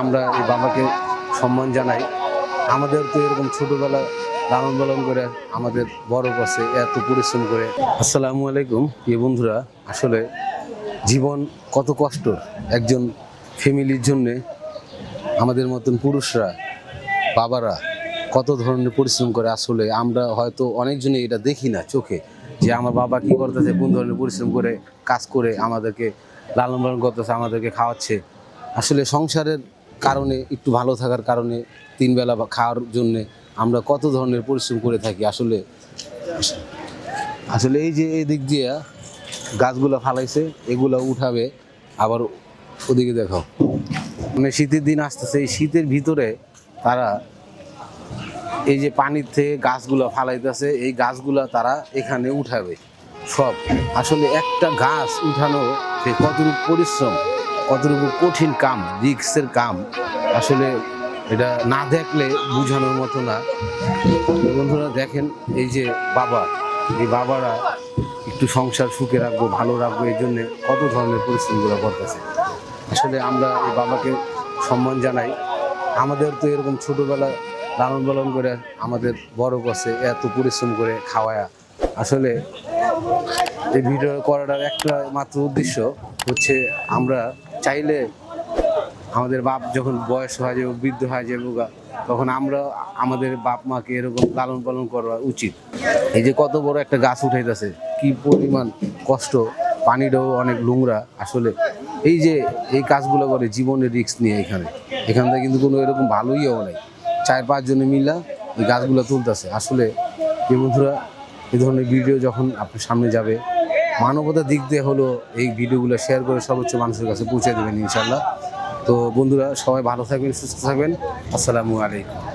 আমরা এই বাবাকে সম্মান জানাই। আমাদের তো এরকম ছোটবেলা লালন পালন করে আমাদের বড় করছে এত পরিশ্রম করে। আসসালামু আলাইকুম, প্রিয় বন্ধুরা। আসলে জীবন কত কষ্ট একজন ফ্যামিলির জন্যে আমাদের মতন পুরুষরা, বাবারা কত ধরনের পরিশ্রম করে। আসলে আমরা হয়তো অনেকজনে এটা দেখি না চোখে, যে আমার বাবা কি করতেছে, কোন ধরনের পরিশ্রম করে, কাজ করে আমাদেরকে লালন পালন করতেছে, আমাদেরকে খাওয়াচ্ছে। আসলে সংসারের কারণে, একটু ভালো থাকার কারণে, তিন বেলা বা খাওয়ার জন্যে আমরা কত ধরনের পরিশ্রম করে থাকি আসলে? আসলে এই যে এই দিক দিয়ে গাছগুলো ফালাইছে, এগুলো উঠাবে, আবার ওদিকে দেখো মানে শীতের দিন আসতেছে, এই শীতের ভিতরে তারা এই যে পানির থেকে গাছগুলো ফালাইতেছে, এই গাছগুলো তারা এখানে উঠাবে, সব। আসলে একটা গাছ উঠানো সে কতটুকু পরিশ্রম? কতটুকু কঠিন কাম রিক্সের কাম, আসলে এটা না দেখলে বোঝানোর মতো না। বন্ধুরা দেখেন, এই যে বাবা, এই বাবারা একটু সংসার সুখে রাখব, ভালো রাখব, এই জন্যে কত ধরনের পরিশ্রমগুলো করতেছে। আসলে আমরা এই বাবাকে সম্মান জানাই। আমাদের তো এরকম ছোটবেলা লালন পালন করে আমাদের বড় করছে এত পরিশ্রম করে খাওয়ায়া। আসলে এই ভিডিও করাটার একটা মাত্র উদ্দেশ্য হচ্ছে আমরা চাইলে আমাদের বাপ যখন বয়স হয়ে যাবে, বৃদ্ধ হয়ে যাবে তখন আমরা আমাদের বাপ মাকে এরকম লালন পালন করা উচিত। এই যে কত বড় একটা গাছ উঠাইতেছে, কি পরিমাণ কষ্ট, পানিটাও অনেক নোংরা। আসলে এই যে এই কাজগুলো করে জীবনের রিস্ক নিয়ে এখানে, এখান থেকে কিন্তু কোনো এরকম ভালোই হওয়া নাই। চার পাঁচজনে মিলা এই গাছগুলো তুলতেছে। আসলে এই বন্ধুরা এই ধরনের ভিডিও যখন আপনার সামনে যাবে মানবতার দিক দিয়ে হলো এই ভিডিওগুলো শেয়ার করে সর্বোচ্চ মানুষের কাছে পৌঁছে দেবেন ইনশাল্লাহ তো বন্ধুরা, সবাই ভালো থাকবেন, সুস্থ থাকবেন। আসসালামু আলাইকুম।